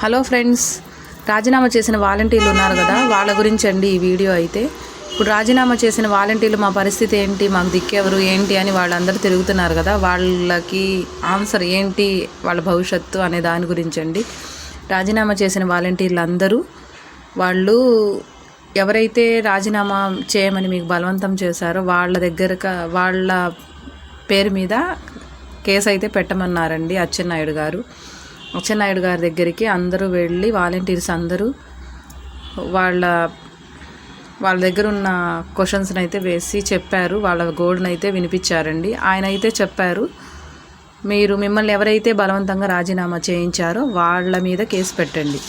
Hello friends రాజీనామా చేసిన వాలంటీర్లు ఉన్నారు కదా వాళ్ళ గురించి అండి ఈ వీడియో అయితే. ఇప్పుడు రాజీనామా చేసిన వాలంటీర్లు మా పరిస్థితి ఏంటి మాకు దిక్కెవరు ఏంటి అని వాళ్ళందరూ తిరుగుతున్నారు కదా వాళ్ళకి ఆన్సర్ ఏంటి వాళ్ళ భవిష్యత్తు అనే దాని గురించి అండి రాజీనామా చేసిన వాలంటీర్లు అందరూ వాళ్ళు ఎవరైతే రాజీనామా చేయమని మీకు బలవంతం చేశారో వాళ్ళ దగ్గర వాళ్ళ పేరు మీద కేసు అయితే పెట్టమన్నారండి అచ్చెన్నాయుడు గారు. అచ్చెన్నాయుడు గారి దగ్గరికి అందరూ వెళ్ళి వాలంటీర్స్ అందరూ వాళ్ళ వాళ్ళ దగ్గర ఉన్న క్వశ్చన్స్ని అయితే వేసి చెప్పారు. వాళ్ళ గోల్డ్ని అయితే వినిపించారండి. ఆయన అయితే చెప్పారు మీరు మిమ్మల్ని ఎవరైతే బలవంతంగా రాజీనామా చేయించారో వాళ్ళ మీద కేసు పెట్టండి.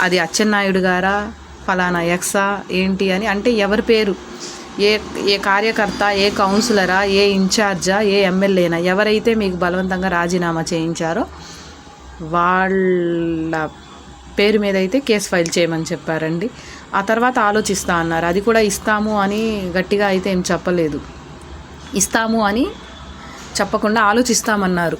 అది అచ్చెన్నాయుడు గారా ఫలానా ఎక్సా ఏంటి అని. అంటే ఎవరి పేరు? ఏ ఏ కార్యకర్త ఏ కౌన్సిలరా ఏ ఇన్ఛార్జా ఏ ఎమ్మెల్యేనా? ఎవరైతే మీకు బలవంతంగా రాజీనామా చేయించారో వాళ్ళ పేరు మీద అయితే కేసు ఫైల్ చేయమని చెప్పారండి. ఆ తర్వాత ఆలోచిస్తా అన్నారు. అది కూడా ఇస్తాము అని గట్టిగా అయితే ఏం చెప్పలేదు. ఇస్తాము అని చెప్పకుండా ఆలోచిస్తామన్నారు.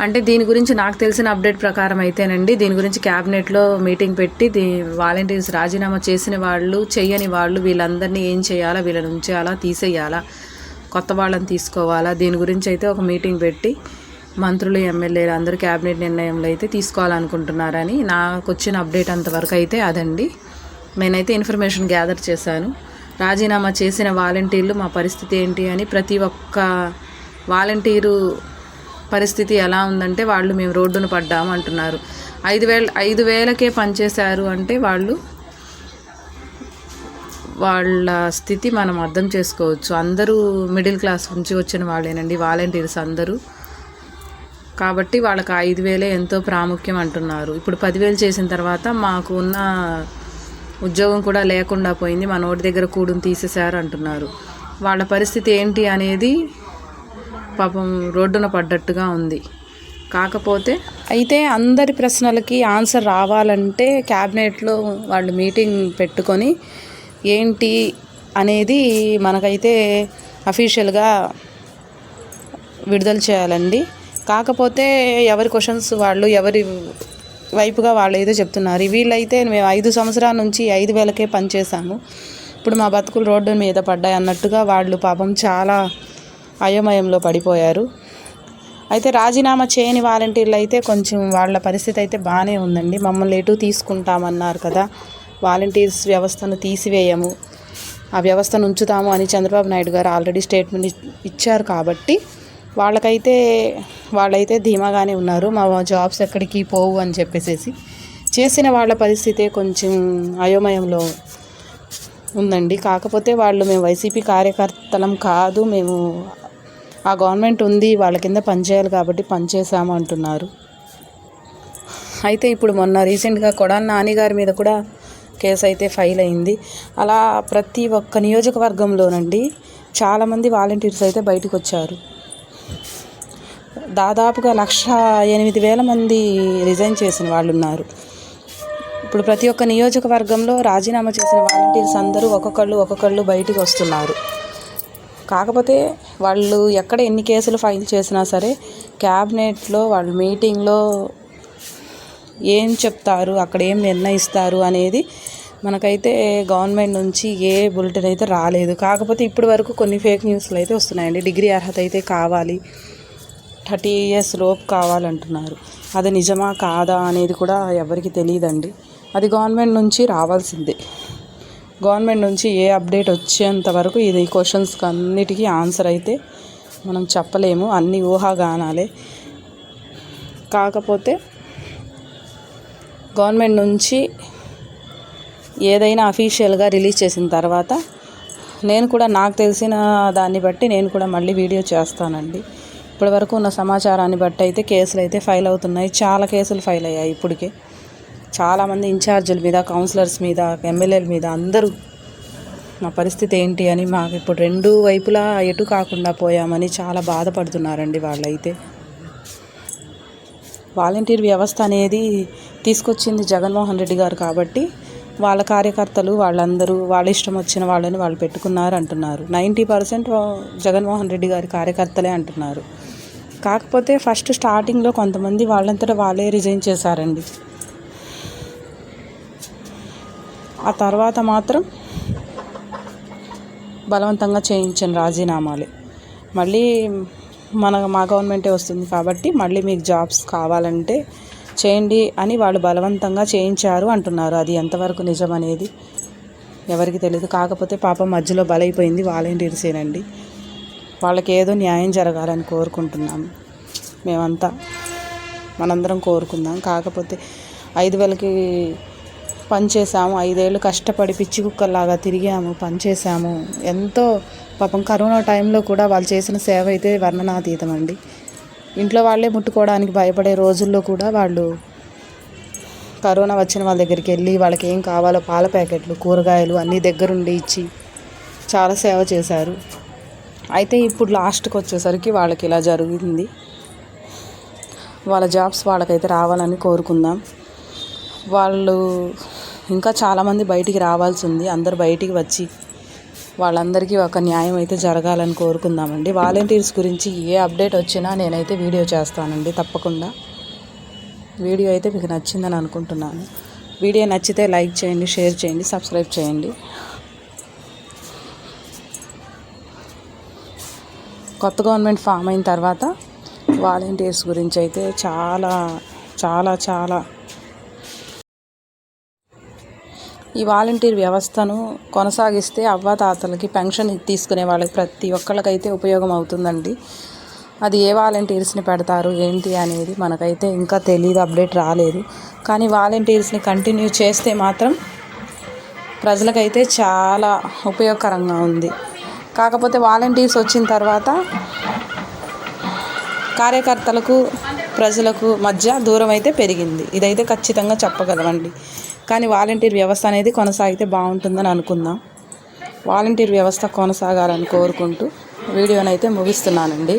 అంటే దీని గురించి నాకు తెలిసిన అప్డేట్ ప్రకారం అయితేనండి దీని గురించి క్యాబినెట్లో మీటింగ్ పెట్టి దీ వాలంటీర్స్ రాజీనామా చేసిన వాళ్ళు చేయని వాళ్ళు వీళ్ళందరినీ ఏం చేయాలా వీళ్ళని ఉంచేయాలా తీసేయాలా కొత్త వాళ్ళని తీసుకోవాలా దీని గురించి అయితే ఒక మీటింగ్ పెట్టి మంత్రులు ఎమ్మెల్యేలు అందరూ క్యాబినెట్ నిర్ణయంలో అయితే తీసుకోవాలనుకుంటున్నారని నాకు వచ్చిన అప్డేట్ అంతవరకు అయితే అదండి. నేనైతే ఇన్ఫర్మేషన్ గ్యాదర్ చేశాను. రాజీనామా చేసిన వాలంటీర్లు మా పరిస్థితి ఏంటి అని ప్రతి ఒక్క వాలంటీరు పరిస్థితి ఎలా ఉందంటే వాళ్ళు మేము రోడ్డున పడ్డాము అంటున్నారు. ఐదు వేల ఐదు వేలకే పనిచేశారు అంటే వాళ్ళు వాళ్ళ స్థితి మనం అర్థం చేసుకోవచ్చు. అందరూ మిడిల్ క్లాస్ నుంచి వచ్చిన వాళ్ళేనండి వాలంటీర్స్ అందరూ. కాబట్టి వాళ్ళకి ఐదు వేలే ఎంతో ప్రాముఖ్యం అంటున్నారు. ఇప్పుడు పదివేలు చేసిన తర్వాత మాకు ఉన్న ఉద్యోగం కూడా లేకుండా పోయింది. మా నోటి దగ్గర కూడుని తీసేశారు అంటున్నారు. వాళ్ళ పరిస్థితి ఏంటి అనేది పాపం రోడ్డున పడ్డట్టుగా ఉంది. కాకపోతే అయితే అందరి ప్రశ్నలకి ఆన్సర్ రావాలంటే క్యాబినెట్లో వాళ్ళు మీటింగ్ పెట్టుకొని ఏంటి అనేది మనకైతే అఫీషియల్గా విడుదల చేయాలండి. కాకపోతే ఎవరి క్వశ్చన్స్ వాళ్ళు ఎవరి వైపుగా వాళ్ళు ఏదో చెప్తున్నారు. వీళ్ళైతే మేము ఐదు సంవత్సరాల నుంచి ఐదు వేలకే పనిచేసాము ఇప్పుడు మా బతుకులు రోడ్డు మీద పడ్డాయి అన్నట్టుగా వాళ్ళు పాపం చాలా అయోమయంలో పడిపోయారు. అయితే రాజీనామా చేయని వాలంటీర్లు అయితే కొంచెం వాళ్ళ పరిస్థితి అయితే బాగానే ఉందండి. మమ్మల్ని ఎటు తీసుకుంటామన్నారు కదా. వాలంటీర్స్ వ్యవస్థను తీసివేయము ఆ వ్యవస్థను ఉంచుతాము అని చంద్రబాబు నాయుడు గారు ఆల్రెడీ స్టేట్మెంట్ ఇచ్చారు కాబట్టి వాళ్ళకైతే వాళ్ళైతే ధీమాగానే ఉన్నారు. మా జాబ్స్ ఎక్కడికి పోవు అని చెప్పేసి చేసిన వాళ్ళ పరిస్థితే కొంచెం అయోమయంలో ఉందండి. కాకపోతే వాళ్ళు మేము వైసీపీ కార్యకర్తలం కాదు. మేము ఆ గవర్నమెంట్ ఉంది వాళ్ళ కింద పనిచేయాలి కాబట్టి పనిచేసాము అంటున్నారు. అయితే ఇప్పుడు మొన్న రీసెంట్గా కొడా నాని గారి మీద కూడా కేసు అయితే ఫైల్ అయింది. అలా ప్రతి ఒక్క నియోజకవర్గంలోనండి చాలామంది వాలంటీర్స్ అయితే బయటకు వచ్చారు. దాదాపుగా లక్ష ఎనిమిది వేల మంది రిజైన్ చేసిన వాళ్ళు ఉన్నారు ఇప్పుడు ప్రతి ఒక్క నియోజకవర్గంలో రాజీనామా చేసిన వాలంటీర్స్ అందరూ ఒక్కొక్కళ్ళు ఒక్కొక్కళ్ళు బయటికి వస్తున్నారు. కాకపోతే వాళ్ళు ఎక్కడ ఎన్ని కేసులు ఫైల్ చేసినా సరే క్యాబినెట్లో వాళ్ళు మీటింగ్లో ఏం చెప్తారు అక్కడ ఏం నిర్ణయిస్తారు అనేది మనకైతే గవర్నమెంట్ నుంచి ఏ బులెటిన్ అయితే రాలేదు. కాకపోతే ఇప్పటి వరకు కొన్ని ఫేక్ న్యూస్లు అయితే వస్తున్నాయండి. డిగ్రీ అర్హత అయితే కావాలి. థర్టీ ఇయర్స్ లోపు కావాలంటున్నారు. అది నిజమా కాదా అనేది కూడా ఎవరికి తెలియదండి అది గవర్నమెంట్ నుంచి రావాల్సిందే. గవర్నమెంట్ నుంచి ఏ అప్డేట్ వచ్చేంత వరకు ఇది క్వశ్చన్స్కి అన్నిటికీ ఆన్సర్ అయితే మనం చెప్పలేము. అన్ని ఊహాగానాలే. కాకపోతే గవర్నమెంట్ నుంచి ఏదైనా అఫీషియల్గా రిలీజ్ చేసిన తర్వాత నేను కూడా నాకు తెలిసిన దాన్ని బట్టి నేను కూడా మళ్ళీ వీడియో చేస్తానండి. ఇప్పటి వరకు ఉన్న సమాచారాన్ని బట్టి అయితే కేసులు అయితే ఫైల్ అవుతున్నాయి. చాలా కేసులు ఫైల్ అయ్యాయి ఇప్పటికే. చాలామంది ఇన్ఛార్జీల మీద కౌన్సిలర్స్ మీద ఎమ్మెల్యేల మీద అందరూ మా పరిస్థితి ఏంటి అని మాకు ఇప్పుడు రెండు వైపులా ఎటు కాకుండా పోయామని చాలా బాధపడుతున్నారండి వాళ్ళైతే. వాలంటీర్ వ్యవస్థ అనేది తీసుకొచ్చింది జగన్మోహన్ రెడ్డి గారు కాబట్టి వాళ్ళ కార్యకర్తలు వాళ్ళందరూ వాళ్ళ ఇష్టం వచ్చిన వాళ్ళని వాళ్ళు పెట్టుకున్నారు అంటున్నారు. నైంటీ పర్సెంట్ జగన్మోహన్ రెడ్డి గారి కార్యకర్తలే అంటున్నారు. కాకపోతే ఫస్ట్ స్టార్టింగ్లో కొంతమంది వాళ్ళంతటా వాళ్ళే రిజైన్ చేశారండి. ఆ తర్వాత మాత్రం బలవంతంగా చేయించాను రాజీనామాలే. మళ్ళీ మన మా గవర్నమెంటే వస్తుంది కాబట్టి మళ్ళీ మీకు జాబ్స్ కావాలంటే చేయండి అని వాళ్ళు బలవంతంగా చేయించారు అంటున్నారు. అది ఎంతవరకు నిజం అనేది ఎవరికి తెలియదు కాకపోతే పాపం మధ్యలో బలైపోయింది వాలంటీర్సేనండి వాళ్ళకి ఏదో న్యాయం జరగాలని కోరుకుంటున్నాము మేమంతా మనందరం కోరుకుందాం. కాకపోతే ఐదు వేలకి పనిచేసాము ఐదేళ్ళు కష్టపడి పిచ్చి కుక్కల్లాగా తిరిగాము పనిచేసాము ఎంతో పాపం కరోనా టైంలో కూడా వాళ్ళు చేసిన సేవ అయితే వర్ణనాతీతం అండి ఇంట్లో వాళ్ళే ముట్టుకోవడానికి భయపడే రోజుల్లో కూడా వాళ్ళు కరోనా వచ్చిన వాళ్ళ దగ్గరికి వెళ్ళి వాళ్ళకి ఏం కావాలో పాల ప్యాకెట్లు కూరగాయలు అన్నీ దగ్గరుండి ఇచ్చి చాలా సేవ చేశారు. అయితే ఇప్పుడు లాస్ట్కి వచ్చేసరికి వాళ్ళకి ఇలా జరిగింది. వాళ్ళ జాబ్స్ వాళ్ళకైతే రావాలని కోరుకుందాం. వాళ్ళు ఇంకా చాలామంది బయటికి రావాల్సి ఉంది. అందరు బయటికి వచ్చి వాళ్ళందరికీ ఒక న్యాయం అయితే జరగాలని కోరుకుందామండి. వాలంటీర్స్ గురించి ఏ అప్డేట్ వచ్చినా నేనైతే వీడియో చేస్తానండి తప్పకుండా. వీడియో అయితే మీకు నచ్చిందని అనుకుంటున్నాను. వీడియో నచ్చితే లైక్ చేయండి షేర్ చేయండి సబ్స్క్రైబ్ చేయండి. కొత్త గవర్నమెంట్ ఫామ్ అయిన తర్వాత వాలంటీర్స్ గురించి అయితే చాలా చాలా చాలా ఈ వాలంటీర్ వ్యవస్థను కొనసాగిస్తే అవ్వాతాతలకి పెన్షన్ తీసుకునే వాళ్ళకి ప్రతి ఒక్కళ్ళకైతే ఉపయోగం అవుతుందండి. అది ఏ వాలంటీర్స్ని పెడతారు ఏంటి అనేది మనకైతే ఇంకా తెలియదు అప్డేట్ రాలేదు. కానీ వాలంటీర్స్ని కంటిన్యూ చేస్తే మాత్రం ప్రజలకైతే చాలా ఉపయోగకరంగా ఉంది. కాకపోతే వాలంటీర్స్ వచ్చిన తర్వాత కార్యకర్తలకు ప్రజలకు మధ్య దూరం అయితే పెరిగింది. ఇదైతే ఖచ్చితంగా చెప్పగలమండి. కానీ వాలంటీర్ వ్యవస్థ అనేది కొనసాగితే బాగుంటుందని అనుకుందాం. వాలంటీర్ వ్యవస్థ కొనసాగాలని కోరుకుంటూ వీడియోనైతే ముగిస్తున్నానండి.